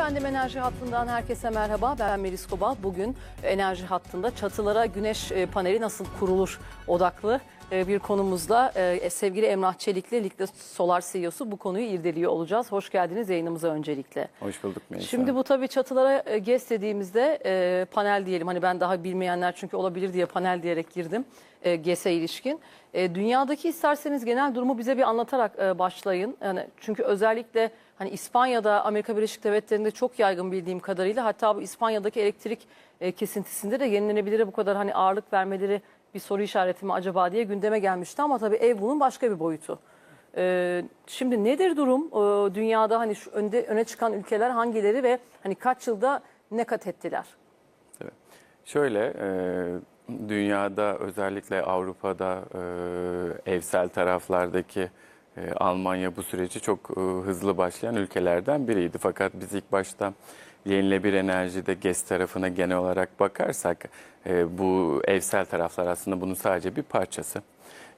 Efendim enerji hattından herkese merhaba. Ben Melis Koba. Bugün enerji hattında çatılara güneş e, paneli nasıl kurulur odaklı bir konumuzla e, sevgili Emrah Çelikli, Likle Solar CEO'su bu konuyu irdeliyor olacağız. Hoş geldiniz yayınımıza öncelikle. Hoş bulduk Melisa. Şimdi bu tabii çatılara e, GES dediğimizde e, panel diyelim. Hani ben daha bilmeyenler çünkü olabilir diye panel diyerek girdim e, GES'e ilişkin. E, dünyadaki isterseniz genel durumu bize bir anlatarak e, başlayın. Yani çünkü özellikle hani İspanya'da, Amerika Birleşik Devletleri'nde çok yaygın bildiğim kadarıyla hatta bu İspanya'daki elektrik e, kesintisinde de yenilenebilire bu kadar hani ağırlık vermeleri bir soru işareti mi acaba diye gündeme gelmişti ama tabii ev bunun başka bir boyutu. Ee, şimdi nedir durum? Ee, dünyada hani şu önde öne çıkan ülkeler hangileri ve hani kaç yılda ne kat ettiler? Evet. Şöyle, e, dünyada özellikle Avrupa'da e, evsel taraflardaki e, Almanya bu süreci çok e, hızlı başlayan ülkelerden biriydi. Fakat biz ilk başta yenilenebilir enerjide GES tarafına genel olarak bakarsak e, bu evsel taraflar aslında bunun sadece bir parçası.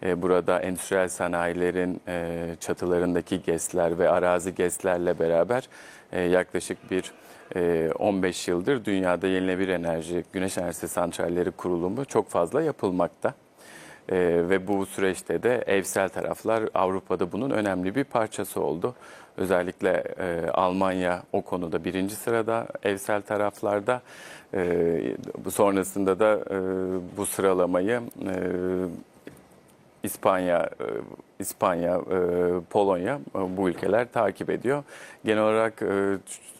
E, Burada endüstriyel sanayilerin e, çatılarındaki GES'ler ve arazi GES'lerle beraber yaklaşık bir e, 15 yıldır dünyada yenilenebilir enerji, güneş enerjisi santralleri kurulumu çok fazla yapılmakta. E, Ve bu süreçte de evsel taraflar Avrupa'da bunun önemli bir parçası oldu. Özellikle e, Almanya o konuda birinci sırada evsel taraflarda. E, sonrasında da e, bu sıralamayı e, İspanya, e, İspanya, e, Polonya e, bu ülkeler takip ediyor. Genel olarak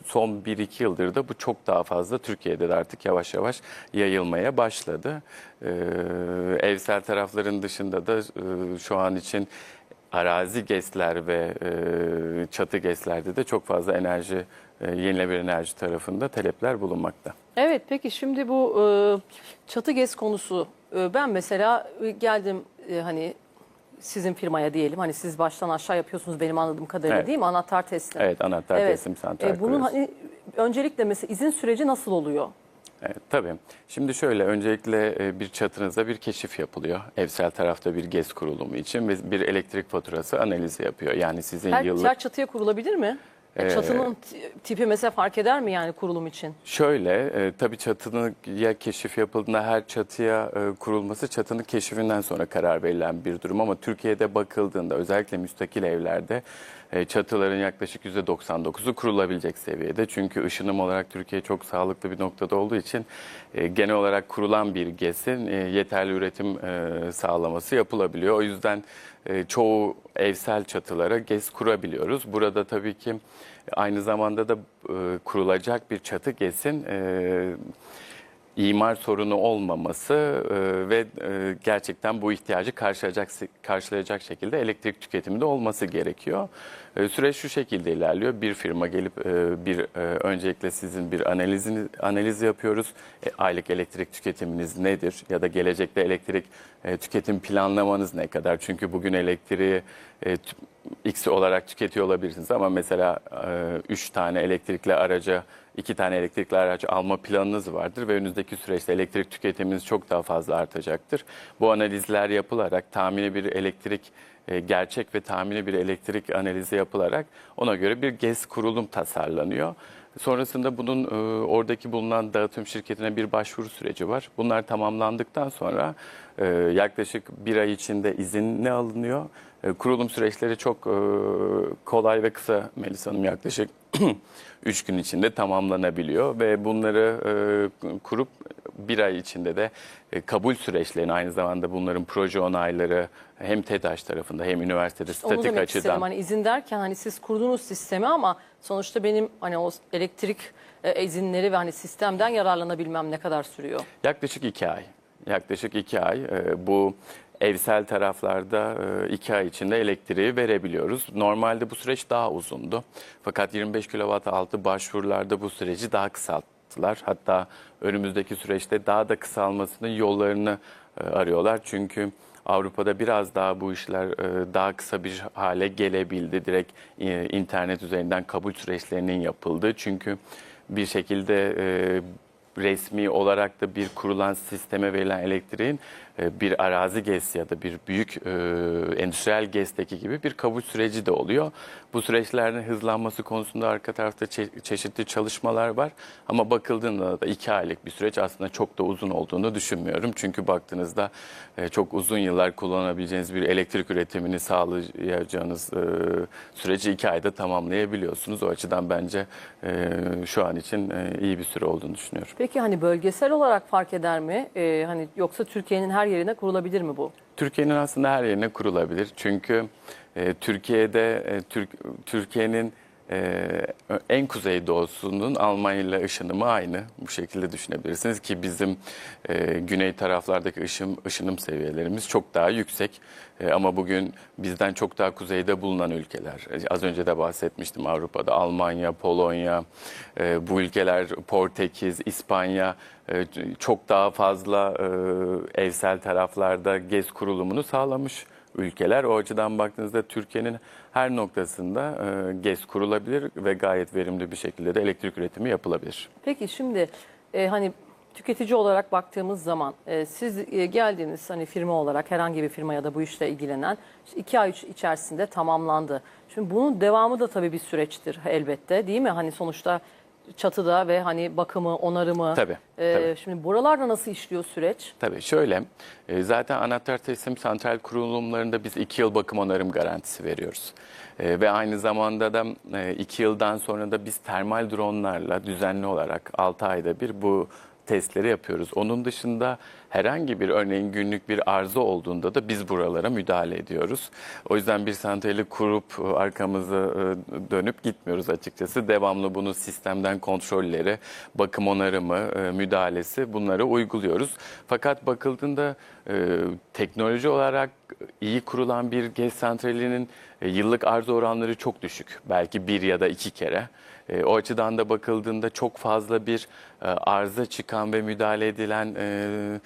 son 1-2 yıldır da bu çok daha fazla Türkiye'de de artık yavaş yavaş yayılmaya başladı. Evsel tarafların dışında da şu an için arazi GES'ler ve çatı GES'lerde de çok fazla enerji, yenilenebilir enerji tarafında talepler bulunmakta. Evet peki şimdi bu e, çatı gez konusu e, ben mesela e, geldim e, hani sizin firmaya diyelim hani siz baştan aşağı yapıyorsunuz benim anladığım kadarıyla Evet. değil mi anahtar teslim. Evet, anahtar Evet. teslim santral E, bunun kuruyoruz. hani öncelikle mesela izin süreci nasıl oluyor? Evet, tabii. Şimdi şöyle öncelikle e, bir çatınıza bir keşif yapılıyor. Evsel tarafta bir GES kurulumu için ve bir elektrik faturası analizi yapıyor. Yani sizin Her, yıllık her çatıya kurulabilir mi? E, Ee, Çatının t- tipi mesela fark eder mi yani kurulum için? Şöyle, e, tabii çatının ya keşif yapıldığında her çatıya e, kurulması çatının keşifinden sonra karar verilen bir durum. Ama Türkiye'de bakıldığında özellikle müstakil evlerde e, çatıların yaklaşık %99'u kurulabilecek seviyede. Çünkü ışınım olarak Türkiye çok sağlıklı bir noktada olduğu için e, genel olarak kurulan bir GES'in e, yeterli üretim e, sağlaması yapılabiliyor. O yüzden e, çoğu evsel çatılara GES kurabiliyoruz. Burada tabii ki aynı zamanda da e, kurulacak bir çatı GES'in e, imar sorunu olmaması e, ve gerçekten bu ihtiyacı karşılayacak karşılayacak şekilde elektrik tüketimi de olması gerekiyor. E, süreç şu şekilde ilerliyor. Bir firma gelip e, bir e, öncelikle sizin bir analizini analiz yapıyoruz. Aylık elektrik tüketiminiz nedir ya da gelecekte elektrik tüketim planlamanız ne kadar? Çünkü bugün elektriği X olarak tüketiyor olabilirsiniz ama mesela 3 tane elektrikli araca, 2 tane elektrikli araç alma planınız vardır ve önünüzdeki süreçte elektrik tüketiminiz çok daha fazla artacaktır. Bu analizler yapılarak tahmini bir elektrik gerçek ve tahmini bir elektrik analizi yapılarak ona göre bir GES kurulum tasarlanıyor. Sonrasında bunun e, oradaki bulunan dağıtım şirketine bir başvuru süreci var. Bunlar tamamlandıktan sonra e, yaklaşık bir ay içinde izin ne alınıyor? E, kurulum süreçleri çok e, kolay ve kısa Melis Hanım yaklaşık 3 gün içinde tamamlanabiliyor ve bunları e, kurup bir ay içinde de e, kabul süreçlerini aynı zamanda bunların proje onayları hem TEDAŞ tarafında hem üniversitede Onu statik demek açıdan istedim. Hani izin derken hani siz kurduğunuz sistemi ama sonuçta benim hani o elektrik e, izinleri ve hani sistemden yararlanabilmem ne kadar sürüyor? Yaklaşık iki ay. Yaklaşık iki ay. Ee, Bu evsel taraflarda e, iki ay içinde elektriği verebiliyoruz. Normalde bu süreç daha uzundu. Fakat 25 kW altı başvurularda bu süreci daha kısalttılar. Hatta önümüzdeki süreçte daha da kısalmasının yollarını e, arıyorlar. Çünkü Avrupa'da biraz daha bu işler e, daha kısa bir hale gelebildi. Direkt e, internet üzerinden kabul süreçlerinin yapıldığı. Çünkü bir şekilde resmi olarak da bir kurulan sisteme verilen elektriğin e, bir arazi GES ya da bir büyük e, endüstriyel GES'teki gibi bir kabul süreci de oluyor. Bu süreçlerin hızlanması konusunda arka tarafta çe- çeşitli çalışmalar var. Ama bakıldığında da iki aylık bir süreç aslında çok da uzun olduğunu düşünmüyorum. Çünkü baktığınızda e, çok uzun yıllar kullanabileceğiniz bir elektrik üretimini sağlayacağınız süreci iki ayda tamamlayabiliyorsunuz. O açıdan bence şu an için iyi bir süre olduğunu düşünüyorum. Peki hani bölgesel olarak fark eder mi? E, hani yoksa Türkiye'nin her yerine kurulabilir mi bu? Türkiye'nin aslında her yerine kurulabilir. Çünkü e, Türkiye'de e, Türk Türkiye'nin e, en kuzeydoğusunun Almanya ile ışınımı aynı. Bu şekilde düşünebilirsiniz ki bizim e, güney taraflardaki ışın, ışınım seviyelerimiz çok daha yüksek. E, ama bugün bizden çok daha kuzeyde bulunan ülkeler. Az önce de bahsetmiştim Avrupa'da Almanya, Polonya, e, bu ülkeler Portekiz, İspanya çok daha fazla evsel taraflarda gez kurulumunu sağlamış ülkeler. O açıdan baktığınızda Türkiye'nin her noktasında e, GES kurulabilir ve gayet verimli bir şekilde de elektrik üretimi yapılabilir. Peki şimdi e, hani tüketici olarak baktığımız zaman e, siz e, geldiğiniz hani firma olarak herhangi bir firma ya da bu işle ilgilenen işte iki ay iç- içerisinde tamamlandı. Şimdi bunun devamı da tabii bir süreçtir elbette değil mi? Hani sonuçta çatıda ve hani bakımı, onarımı. Tabii, e, tabii. Şimdi buralarda nasıl işliyor süreç? Tabii şöyle, e, zaten anahtar teslim santral kurulumlarında biz iki yıl bakım onarım garantisi veriyoruz. E, Ve aynı zamanda da e, iki yıldan sonra da biz termal dronlarla düzenli olarak 6 ayda bir bu testleri yapıyoruz. Onun dışında herhangi bir örneğin günlük bir arıza olduğunda da biz buralara müdahale ediyoruz. O yüzden bir santrali kurup e, arkamızı e, dönüp gitmiyoruz açıkçası. Devamlı bunu sistemden kontrolleri, bakım onarımı, e, müdahalesi bunları uyguluyoruz. Fakat bakıldığında teknoloji olarak iyi kurulan bir gez santralinin yıllık arıza oranları çok düşük. Belki bir ya da iki kere. E, o açıdan da bakıldığında çok fazla bir e, arıza çıkan ve müdahale edilen e,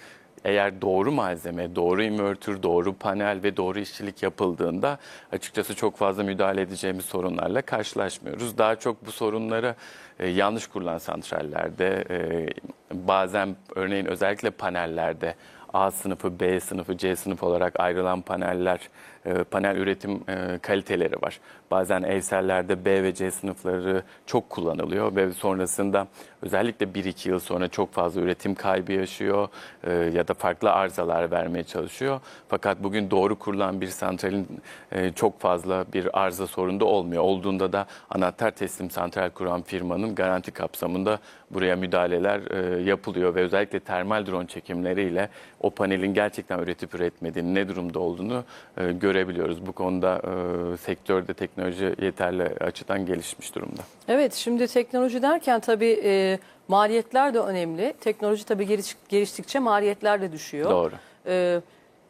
eğer doğru malzeme, doğru invertör, doğru panel ve doğru işçilik yapıldığında açıkçası çok fazla müdahale edeceğimiz sorunlarla karşılaşmıyoruz. Daha çok bu sorunları e, yanlış kurulan santrallerde, e, bazen örneğin özellikle panellerde A sınıfı, B sınıfı, C sınıfı olarak ayrılan paneller, panel üretim e, kaliteleri var. Bazen evsellerde B ve C sınıfları çok kullanılıyor ve sonrasında özellikle 1-2 yıl sonra çok fazla üretim kaybı yaşıyor e, ya da farklı arızalar vermeye çalışıyor. Fakat bugün doğru kurulan bir santralin e, çok fazla bir arıza sorunu da olmuyor. Olduğunda da anahtar teslim santral kuran firmanın garanti kapsamında buraya müdahaleler e, yapılıyor ve özellikle termal drone çekimleriyle o panelin gerçekten üretip üretmediğini, ne durumda olduğunu e, görebiliyoruz. Bu konuda e, sektörde teknoloji yeterli açıdan gelişmiş durumda. Evet şimdi teknoloji derken tabii e, maliyetler de önemli. Teknoloji tabii geliş- geliştikçe maliyetler de düşüyor. Doğru. E,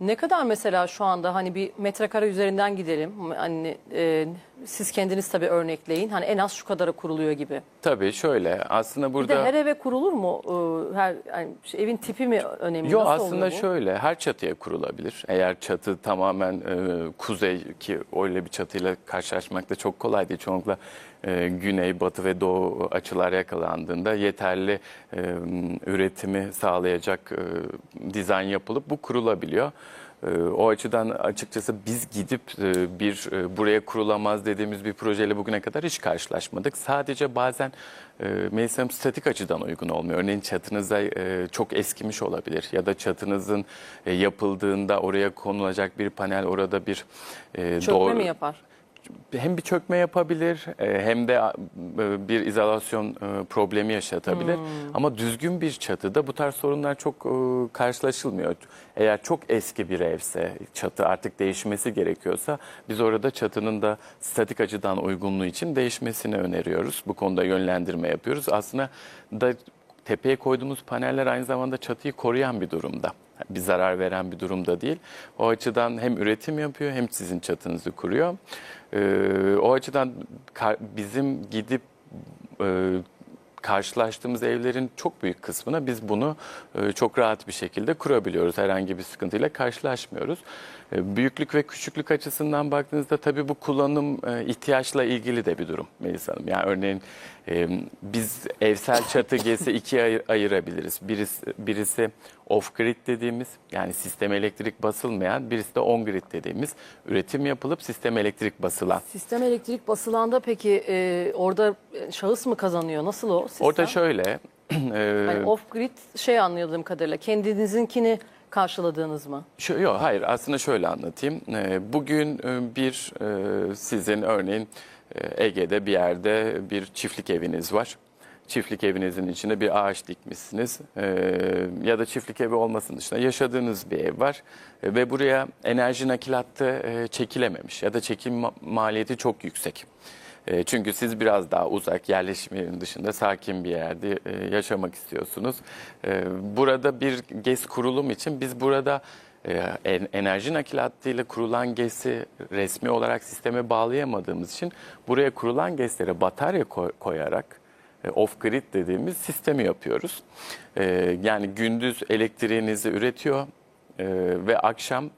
ne kadar mesela şu anda hani bir metrekare üzerinden gidelim. Hani e, siz kendiniz tabii örnekleyin. Hani en az şu kadara kuruluyor gibi. Tabii şöyle aslında Bir burada... de her eve kurulur mu? E, her yani şey, evin tipi mi önemli? Nasıl aslında bu? şöyle her çatıya kurulabilir. Eğer çatı tamamen e, kuzey ki öyle bir çatıyla karşılaşmak da çok kolay değil. Çoğunlukla e, güney, batı ve doğu açılar yakalandığında yeterli e, üretimi sağlayacak e, dizayn yapılıp bu kurulabiliyor. E, O açıdan açıkçası biz gidip bir buraya kurulamaz dediğimiz bir projeyle bugüne kadar hiç karşılaşmadık. Sadece bazen Hanım statik açıdan uygun olmuyor. Örneğin çatınıza çok eskimiş olabilir ya da çatınızın yapıldığında oraya konulacak bir panel orada bir Çökme doğru mi yapar? Hem bir çökme yapabilir e, hem de e, bir izolasyon e, problemi yaşatabilir. Ama düzgün bir çatıda bu tarz sorunlar çok karşılaşılmıyor. Eğer çok eski bir evse, çatı artık değişmesi gerekiyorsa biz orada çatının da statik açıdan uygunluğu için değişmesini öneriyoruz. Bu konuda yönlendirme yapıyoruz. Aslında da tepeye koyduğumuz paneller aynı zamanda çatıyı koruyan bir durumda. Bir zarar veren bir durumda değil. O açıdan hem üretim yapıyor hem sizin çatınızı kuruyor. Ee, o açıdan bizim gidip e, karşılaştığımız evlerin çok büyük kısmına biz bunu e, çok rahat bir şekilde kurabiliyoruz. Herhangi bir sıkıntıyla karşılaşmıyoruz. E, büyüklük ve küçüklük açısından baktığınızda tabii bu kullanım e, ihtiyaçla ilgili de bir durum Melisa Hanım. Yani örneğin E, biz evsel çatı GES'i ikiye ayır- ayırabiliriz. Birisi, birisi off-grid dediğimiz yani sistem elektrik basılmayan, birisi de on-grid dediğimiz üretim yapılıp sistem elektrik basılan. Sistem elektrik basılanda peki e, orada şahıs mı kazanıyor? Nasıl o sistem? Orada şöyle, Hani off-grid şey anladığım kadarıyla kendinizinkini karşıladığınız mı? Şu, yok hayır aslında şöyle anlatayım. Ee, Bugün e, bir e, sizin örneğin e, Ege'de bir yerde bir çiftlik eviniz var. Çiftlik evinizin içinde bir ağaç dikmişsiniz Ee, ya da çiftlik evi olmasının dışında yaşadığınız bir ev var E, ve buraya enerji nakilatı çekilememiş ya da çekim ma- maliyeti çok yüksek. E, Çünkü siz biraz daha uzak, yerleşim yerinin dışında sakin bir yerde e, yaşamak istiyorsunuz. E, Burada bir GES kurulum için biz burada en- enerji nakilatıyla kurulan GES'i resmi olarak sisteme bağlayamadığımız için buraya kurulan GES'lere batarya koy- koyarak off-grid dediğimiz sistemi yapıyoruz. Yani gündüz elektriğinizi üretiyor ve akşam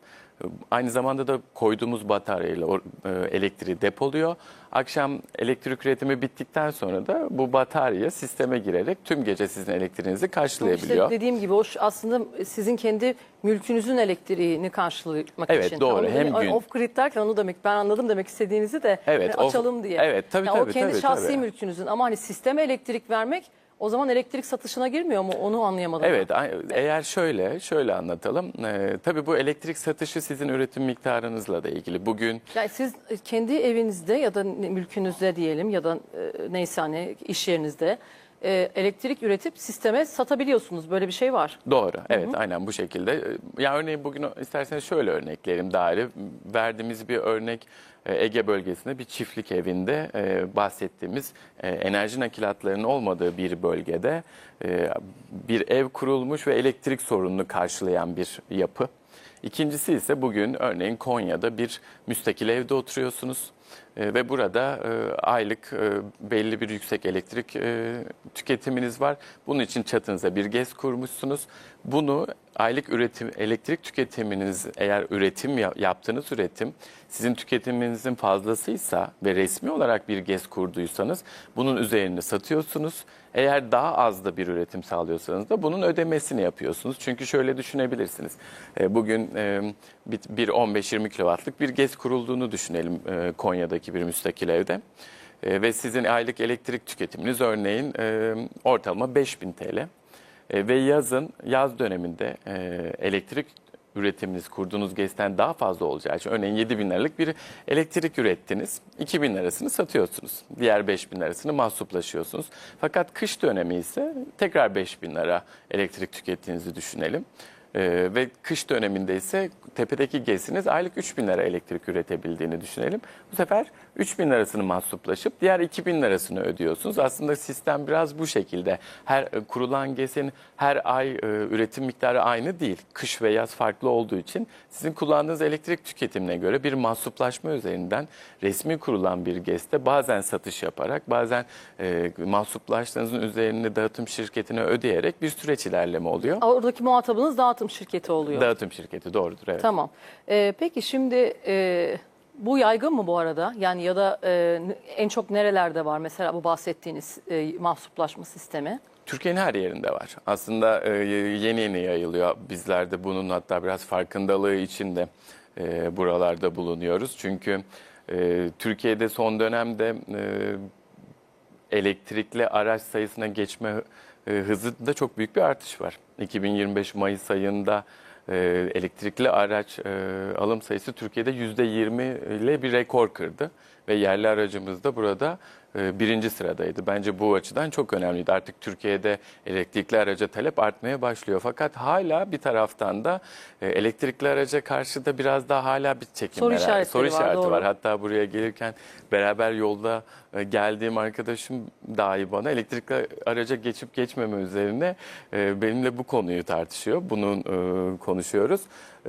Aynı zamanda da koyduğumuz bataryayla e, elektriği depoluyor. Akşam elektrik üretimi bittikten sonra da bu batarya sisteme girerek tüm gece sizin elektriğinizi karşılayabiliyor. işte dediğim gibi o aslında sizin kendi mülkünüzün elektriğini karşılamak Evet, için. doğru. Onu- Hem hani gün- Off-grid derken onu demek ben anladım demek istediğinizi de Evet, hani off- açalım diye. evet, tabii, Yani tabii, O kendi tabii, şahsi tabii. mülkünüzün ama hani sisteme elektrik vermek o zaman elektrik satışına girmiyor mu? Onu anlayamadım. Evet, eğer şöyle, şöyle anlatalım. Ee, tabii bu elektrik satışı sizin üretim miktarınızla da ilgili. Bugün Yani siz kendi evinizde ya da mülkünüzde diyelim ya da e, neyse hani iş yerinizde e, elektrik üretip sisteme satabiliyorsunuz. Böyle bir şey var. Doğru. Evet aynen bu şekilde. Ya örneğin bugün isterseniz şöyle örnekleyelim daire. Verdiğimiz bir örnek e, Ege bölgesinde bir çiftlik evinde e, bahsettiğimiz e, enerji nakilatlarının olmadığı bir bölgede e, bir ev kurulmuş ve elektrik sorununu karşılayan bir yapı. İkincisi ise bugün örneğin Konya'da bir müstakil evde oturuyorsunuz. E, ve burada e, aylık e, belli bir yüksek elektrik e, tüketiminiz var. Bunun için çatınıza bir GES kurmuşsunuz. Bunu aylık üretim elektrik tüketiminiz eğer üretim ya- yaptığınız üretim sizin tüketiminizin fazlasıysa ve resmi olarak bir GES kurduysanız bunun üzerine satıyorsunuz. Eğer daha az da bir üretim sağlıyorsanız da bunun ödemesini yapıyorsunuz. Çünkü şöyle düşünebilirsiniz. E, Bugün e, bir bir 15-20 kilowattlık bir GES kurulduğunu düşünelim e, Konya'daki bir müstakil evde. Ve sizin aylık elektrik tüketiminiz örneğin ortalama 5000 TL. E, Ve yazın, yaz döneminde e, elektrik üretiminiz kurduğunuz GES'ten daha fazla olacağı için örneğin 7 bin liralık bir elektrik ürettiniz. 2 bin lirasını satıyorsunuz. Diğer 5 bin lirasını mahsuplaşıyorsunuz. Fakat kış dönemi ise tekrar 5 bin lira elektrik tükettiğinizi düşünelim. Ee, ve kış döneminde ise tepedeki GES'iniz aylık 3 bin lira elektrik üretebildiğini düşünelim. Bu sefer 3 bin lirasını mahsuplaşıp diğer 2 bin lirasını ödüyorsunuz. Aslında sistem biraz bu şekilde. Her e, kurulan GES'in her ay e, üretim miktarı aynı değil. Kış ve yaz farklı olduğu için sizin kullandığınız elektrik tüketimine göre bir mahsuplaşma üzerinden resmi kurulan bir GES'te bazen satış yaparak bazen e, mahsuplaştığınızın üzerine dağıtım şirketine ödeyerek bir süreç ilerleme oluyor. Oradaki muhatabınız dağıtım şirketi oluyor. Dağıtım şirketi doğrudur evet. Tamam. Ee, peki şimdi e, bu yaygın mı bu arada? Yani ya da e, en çok nerelerde var mesela bu bahsettiğiniz e, mahsuplaşma sistemi? Türkiye'nin her yerinde var. Aslında e, yeni yeni yayılıyor. Bizler de bunun hatta biraz farkındalığı için de e, buralarda bulunuyoruz. Çünkü e, Türkiye'de son dönemde e, elektrikli araç sayısına geçme e, hızında çok büyük bir artış var. 2025 Mayıs ayında e, elektrikli araç e, alım sayısı Türkiye'de %20 ile bir rekor kırdı. Ve yerli aracımız da burada birinci sıradaydı. Bence bu açıdan çok önemliydi. Artık Türkiye'de elektrikli araca talep artmaya başlıyor. Fakat hala bir taraftan da e, elektrikli araca karşı da biraz daha hala bir çekim Soru var. işaretleri Soru var, işareti doğru. var. Hatta buraya gelirken beraber yolda e, geldiğim arkadaşım dahi bana elektrikli araca geçip geçmeme üzerine e, benimle bu konuyu tartışıyor. Bunun konuşuyoruz.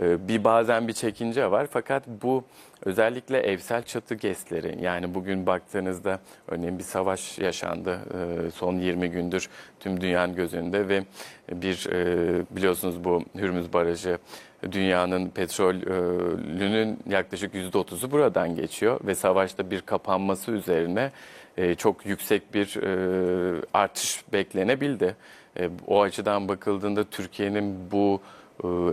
Bir bazen bir çekince var fakat bu özellikle evsel çatı GES'leri yani bugün baktığınızda örneğin bir savaş yaşandı e, son 20 gündür tüm dünyanın gözünde ve bir e, biliyorsunuz bu Hürmüz Barajı dünyanın petrolünün yaklaşık %30'u buradan geçiyor ve savaşta bir kapanması üzerine e, çok yüksek bir artış beklenebildi. O açıdan bakıldığında Türkiye'nin bu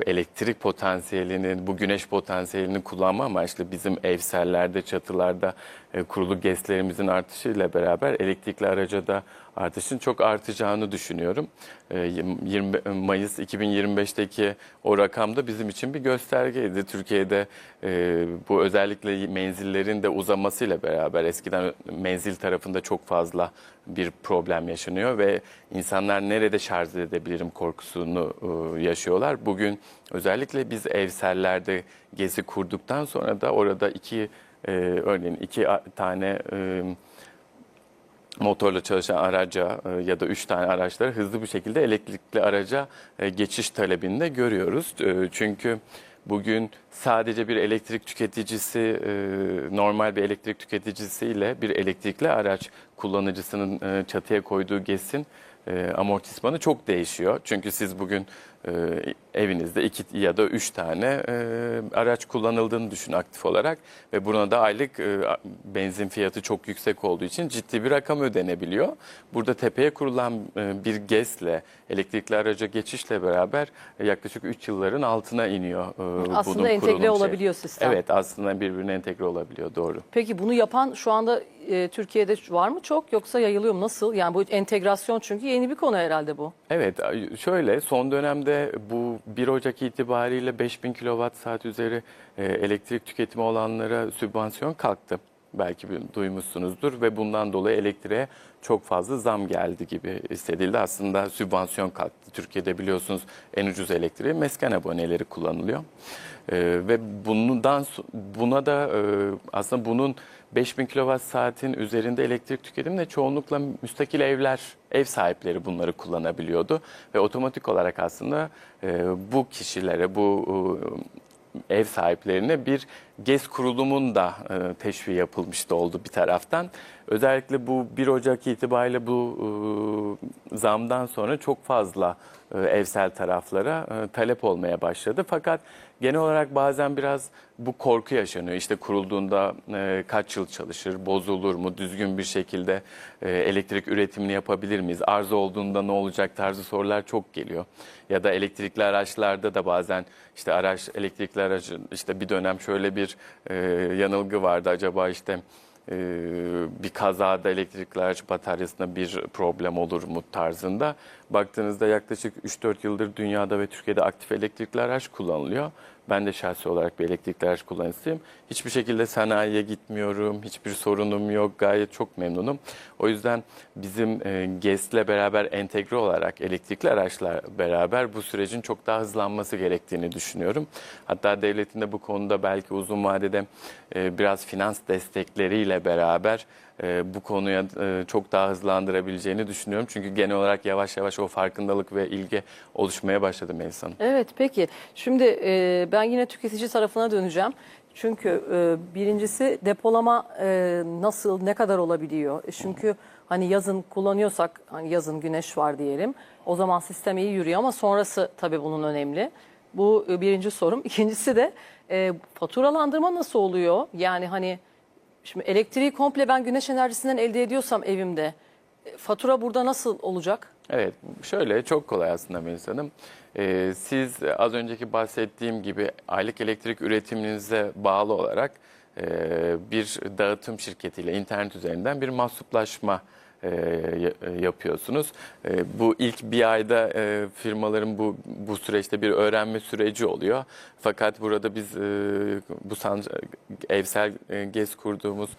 elektrik potansiyelini, bu güneş potansiyelini kullanma amaçlı bizim evsellerde, çatılarda e, kurulu GES'lerimizin artışıyla beraber elektrikli araca da artışın çok artacağını düşünüyorum. E, 20 Mayıs 2025'teki o rakam da bizim için bir göstergeydi. Türkiye'de e, bu özellikle menzillerin de uzamasıyla beraber eskiden menzil tarafında çok fazla bir problem yaşanıyor ve insanlar nerede şarj edebilirim korkusunu e, yaşıyorlar. Bugün özellikle biz evsellerde gezi kurduktan sonra da orada iki e, örneğin iki tane e, motorla çalışan araca e, ya da üç tane araçları hızlı bir şekilde elektrikli araca e, geçiş talebini de görüyoruz. E, Çünkü bugün sadece bir elektrik tüketicisi, e, normal bir elektrik tüketicisiyle bir elektrikli araç kullanıcısının e, çatıya koyduğu GES'in e, amortismanı çok değişiyor. Çünkü siz bugün e, evinizde iki ya da üç tane e, araç kullanıldığını düşün aktif olarak ve buna da aylık e, benzin fiyatı çok yüksek olduğu için ciddi bir rakam ödenebiliyor. Burada tepeye kurulan e, bir GES'le elektrikli araca geçişle beraber e, yaklaşık 3 yılların altına iniyor. e, Aslında bunun entegre şey. olabiliyor sistem. Evet aslında birbirine entegre olabiliyor doğru. Peki bunu yapan şu anda e, Türkiye'de var mı çok yoksa yayılıyor mu? Nasıl? Yani bu entegrasyon çünkü yeni bir konu herhalde bu. Evet şöyle son dönemde bu 1 Ocak itibariyle 5000 kilowatt saat üzeri e, elektrik tüketimi olanlara sübvansiyon kalktı. Belki duymuşsunuzdur ve bundan dolayı elektriğe çok fazla zam geldi gibi hissedildi. Aslında sübvansiyon kalktı. Türkiye'de biliyorsunuz en ucuz elektriği mesken aboneleri kullanılıyor. E, ve bundan buna da e, aslında bunun 5000 kilowatt saatin üzerinde elektrik tüketimi de çoğunlukla müstakil evler, ev sahipleri bunları kullanabiliyordu. Ve otomatik olarak aslında e, bu kişilere, bu e, ev sahiplerine bir GES kurulumunda e, teşviği yapılmış da oldu bir taraftan. Özellikle bu 1 Ocak itibariyle bu e, zamdan sonra çok fazla e, evsel taraflara talep olmaya başladı. Fakat genel olarak bazen biraz bu korku yaşanıyor. İşte kurulduğunda kaç yıl çalışır, bozulur mu, düzgün bir şekilde elektrik üretimini yapabilir miyiz, arıza olduğunda ne olacak tarzı sorular çok geliyor. Ya da elektrikli araçlarda da bazen işte araç elektrikli aracı işte bir dönem şöyle bir e, yanılgı vardı acaba işte e, bir kazada elektrikli araç bataryasında bir problem olur mu tarzında. Baktığınızda yaklaşık 3-4 yıldır dünyada ve Türkiye'de aktif elektrikli araç kullanılıyor. Ben de şahsi olarak bir elektrikli araç kullanıcısıyım. Hiçbir şekilde sanayiye gitmiyorum, hiçbir sorunum yok, gayet çok memnunum. O yüzden bizim e, GES'le beraber entegre olarak elektrikli araçlar beraber bu sürecin çok daha hızlanması gerektiğini düşünüyorum. Hatta devletin de bu konuda belki uzun vadede e, biraz finans destekleriyle beraber e, bu konuya e, çok daha hızlandırabileceğini düşünüyorum. Çünkü genel olarak yavaş yavaş o farkındalık ve ilgi oluşmaya başladı Melis Hanım. Evet peki. Şimdi e, ben yine tüketici tarafına döneceğim. Çünkü e, birincisi depolama e, nasıl, ne kadar olabiliyor? E, Çünkü hani yazın kullanıyorsak, hani yazın güneş var diyelim. O zaman sistem iyi yürüyor ama sonrası tabii bunun önemli. Bu e, birinci sorum. İkincisi de e, faturalandırma nasıl oluyor? Yani hani şimdi elektriği komple ben güneş enerjisinden elde ediyorsam evimde e, fatura burada nasıl olacak? Evet, şöyle çok kolay aslında Melis Hanım. Ee, siz az önceki bahsettiğim gibi aylık elektrik üretiminize bağlı olarak e, bir dağıtım şirketiyle internet üzerinden bir mahsuplaşma yapıyorsunuz. E, bu ilk bir ayda e, firmaların bu bu süreçte bir öğrenme süreci oluyor. Fakat burada biz e, bu evsel e, GES kurduğumuz e,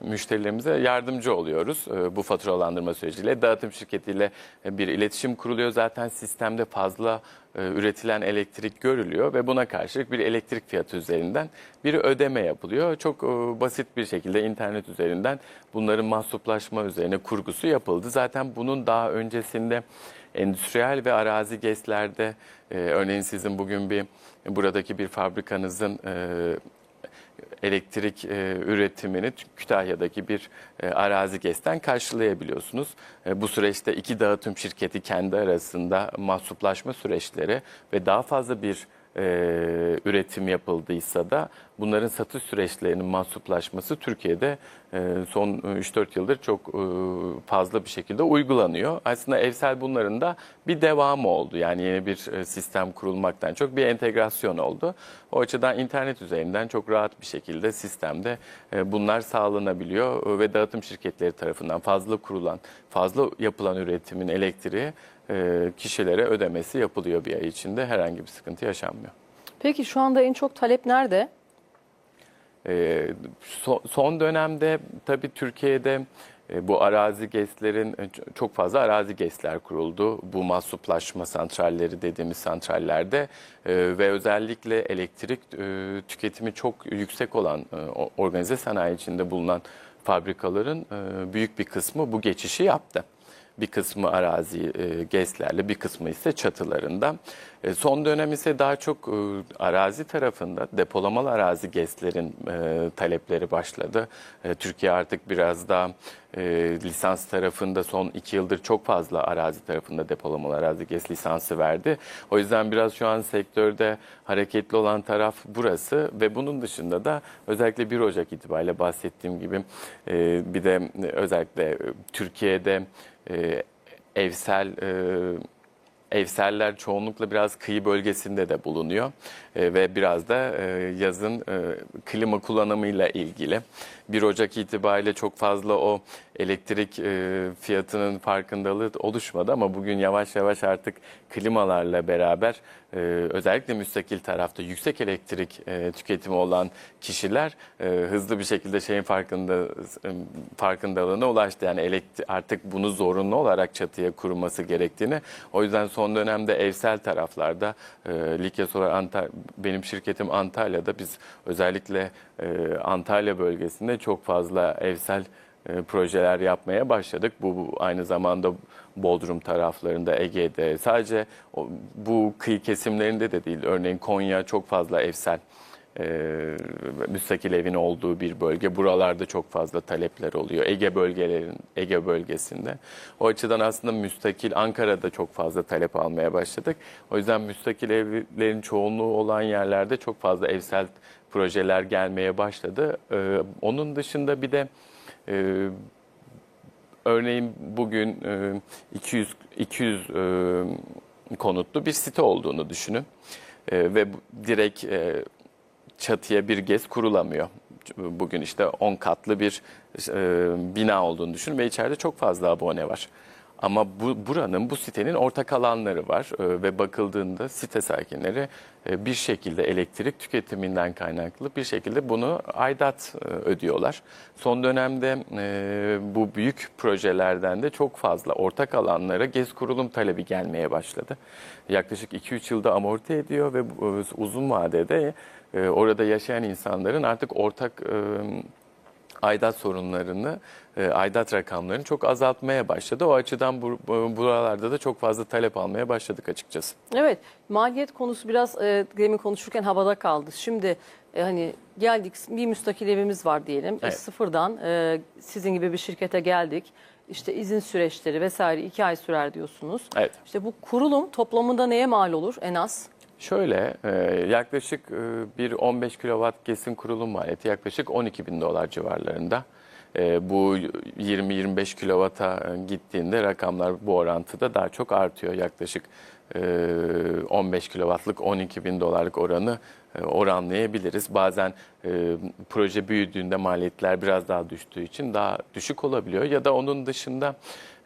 müşterilerimize yardımcı oluyoruz e, bu faturalandırma süreciyle. Dağıtım şirketiyle e, bir iletişim kuruluyor. Zaten sistemde fazla e, üretilen elektrik görülüyor ve buna karşılık bir elektrik fiyatı üzerinden bir ödeme yapılıyor. Çok e, basit bir şekilde internet üzerinden bunların mahsuplaşma üzerine kurgusu yapıldı. Zaten bunun daha öncesinde endüstriyel ve arazi GES'lerde e, örneğin sizin bugün bir buradaki bir fabrikanızın e, elektrik e, üretimini Kütahya'daki bir e, arazi GES'ten karşılayabiliyorsunuz. E, bu süreçte iki dağıtım şirketi kendi arasında mahsuplaşma süreçleri ve daha fazla bir e, üretim yapıldıysa da bunların satış süreçlerinin mahsuplaşması Türkiye'de e, son 3-4 yıldır çok e, fazla bir şekilde uygulanıyor. Aslında evsel bunların da bir devamı oldu. Yani yeni bir e, sistem kurulmaktan çok bir entegrasyon oldu. O açıdan internet üzerinden çok rahat bir şekilde sistemde e, bunlar sağlanabiliyor E, ve dağıtım şirketleri tarafından fazla kurulan, fazla yapılan üretimin elektriği e, kişilere ödemesi yapılıyor bir ay içinde. Herhangi bir sıkıntı yaşanmıyor. Peki şu anda en çok talep nerede? Ee, so- son dönemde tabii Türkiye'de e, bu arazi GES'lerin e, çok fazla arazi GES'ler kuruldu. Bu mahsuplaşma santralleri dediğimiz santrallerde e, ve özellikle elektrik e, tüketimi çok yüksek olan e, organize sanayi içinde bulunan fabrikaların e, büyük bir kısmı bu geçişi yaptı. Bir kısmı arazi e, GES'lerle, bir kısmı ise çatılarında. E, son dönem ise daha çok e, arazi tarafında depolamalı arazi GES'lerin e, talepleri başladı. E, Türkiye artık biraz daha e, lisans tarafında son iki yıldır çok fazla arazi tarafında depolamalı arazi GES lisansı verdi. O yüzden biraz şu an sektörde hareketli olan taraf burası ve bunun dışında da özellikle 1 Ocak itibariyle bahsettiğim gibi e, bir de özellikle e, Türkiye'de e, evsel e, evseller çoğunlukla biraz kıyı bölgesinde de bulunuyor E, ve biraz da e, yazın e, klima kullanımıyla ilgili. 1 Ocak itibariyle çok fazla o elektrik e, fiyatının farkındalığı oluşmadı ama bugün yavaş yavaş artık klimalarla beraber e, özellikle müstakil tarafta yüksek elektrik e, tüketimi olan kişiler hızlı bir şekilde şeyin farkında farkındalığına ulaştı. Yani elektri- artık bunu zorunlu olarak çatıya kurulması gerektiğini. O yüzden son dönemde evsel taraflarda e, Likya Solar Antal benim şirketim Antalya'da biz özellikle Antalya bölgesinde çok fazla evsel e, projeler yapmaya başladık. Bu, aynı zamanda Bodrum taraflarında, Ege'de sadece bu kıyı kesimlerinde de değil. Örneğin Konya çok fazla evsel e, müstakil evin olduğu bir bölge. Buralarda çok fazla talepler oluyor. Ege bölgelerin Ege bölgesinde. O açıdan aslında müstakil Ankara'da çok fazla talep almaya başladık. O yüzden müstakil evlerin çoğunluğu olan yerlerde çok fazla evsel projeler gelmeye başladı. E, onun dışında bir de e, örneğin bugün e, 200 200 e, konutlu bir site olduğunu düşünün. E, ve direkt e, çatıya bir gez kurulamıyor. Bugün işte 10 katlı bir e, bina olduğunu düşünün ve içeride çok fazla abone var. Ama bu buranın, bu sitenin ortak alanları var e, ve bakıldığında site sakinleri e, bir şekilde elektrik tüketiminden kaynaklı bir şekilde bunu aidat e, ödüyorlar. Son dönemde e, bu büyük projelerden de çok fazla ortak alanlara gez kurulum talebi gelmeye başladı. Yaklaşık 2-3 yılda amorti ediyor ve e, uzun vadede e, orada yaşayan insanların artık ortak e, aidat sorunlarını, e, aidat rakamlarını çok azaltmaya başladı. O açıdan bu, bu- buralarda da çok fazla talep almaya başladık açıkçası. Evet, maliyet konusu biraz e, demin konuşurken havada kaldı. Şimdi e, hani geldik bir müstakil evimiz var diyelim. E, Evet. sıfırdan e, sizin gibi bir şirkete geldik. İşte izin süreçleri vesaire iki ay sürer diyorsunuz. Evet. İşte bu kurulum toplamında neye mal olur en az? Şöyle e, yaklaşık e, bir 15 kilowatt kesin kurulum maliyeti yaklaşık 12 bin dolar civarlarında. E, bu 20-25 kilowata gittiğinde rakamlar bu orantıda daha çok artıyor. Yaklaşık e, 15 kilowattlık 12 bin dolarlık oranı oranlayabiliriz. Bazen proje büyüdüğünde maliyetler biraz daha düştüğü için daha düşük olabiliyor. Ya da onun dışında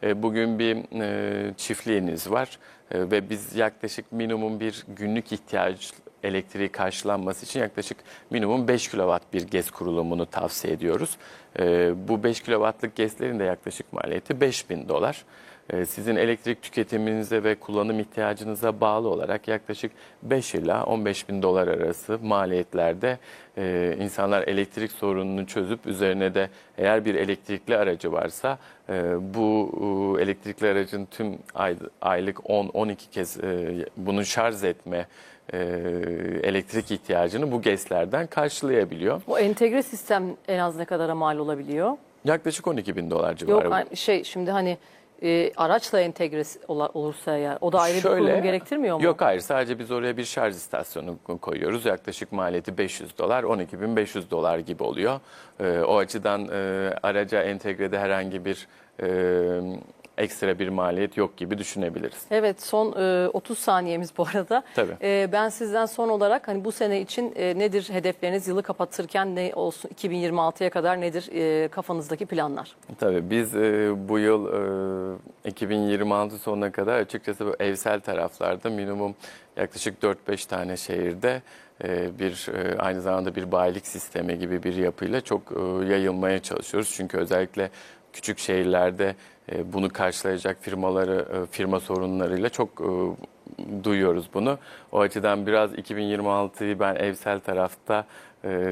bugün bir e, çiftliğiniz var e, ve biz yaklaşık minimum bir günlük ihtiyaç elektriği karşılanması için yaklaşık minimum 5 kW bir GES kurulumunu tavsiye ediyoruz. E, bu 5 kW'lık GES'lerin de yaklaşık maliyeti 5000 dolar. E, Sizin elektrik tüketiminize ve kullanım ihtiyacınıza bağlı olarak yaklaşık 5 ila 15 bin dolar arası maliyetlerde e, insanlar elektrik sorununu çözüp üzerine de eğer bir elektrikli aracı varsa e, bu elektrikli aracın tüm ay- aylık 10-12 kez e, bunu şarj etme elektrik ihtiyacını bu GES'lerden karşılayabiliyor. O entegre sistem en az ne kadara mal olabiliyor? Yaklaşık 12 bin dolar civarı. Yok şey şimdi hani e, araçla entegre ola- olursa eğer o da ayrı bir Şöyle- kurulum gerektirmiyor mu? Yok hayır sadece biz oraya bir şarj istasyonu koyuyoruz. Yaklaşık maliyeti 500 dolar, 12.500 dolar gibi oluyor. Ee, o açıdan e, araca entegrede herhangi bir e, ekstra bir maliyet yok gibi düşünebiliriz. Evet son e, 30 saniyemiz bu arada. Tabii. E, ben sizden son olarak hani bu sene için e, nedir hedefleriniz? Yılı kapatırken ne olsun 2026'ya kadar nedir e, kafanızdaki planlar? Tabii biz e, bu yıl e, 2026 sonuna kadar açıkçası evsel taraflarda minimum yaklaşık 4-5 tane şehirde e, bir e, aynı zamanda bir bayilik sistemi gibi bir yapıyla çok e, yayılmaya çalışıyoruz. Çünkü özellikle küçük şehirlerde bunu karşılayacak firmaları e, firma sorunlarıyla çok e, duyuyoruz bunu. O açıdan biraz 2026'yı ben evsel tarafta e,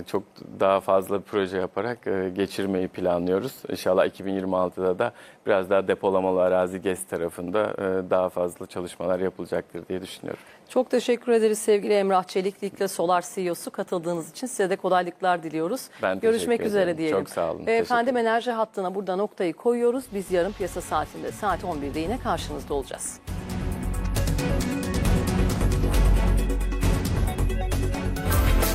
çok daha fazla proje yaparak e, geçirmeyi planlıyoruz. İnşallah 2026'da da biraz daha depolamalı arazi GES tarafında e, daha fazla çalışmalar yapılacaktır diye düşünüyorum. Çok teşekkür ederiz sevgili Emrah Çelik, Likle Solar CEO'su katıldığınız için size de kolaylıklar diliyoruz. Ben Görüşmek üzere ederim. diyelim. Çok sağ olun. Ve efendim enerji hattına burada noktayı koyuyoruz. Biz yarın piyasa saatinde saat 11'de yine karşınızda olacağız.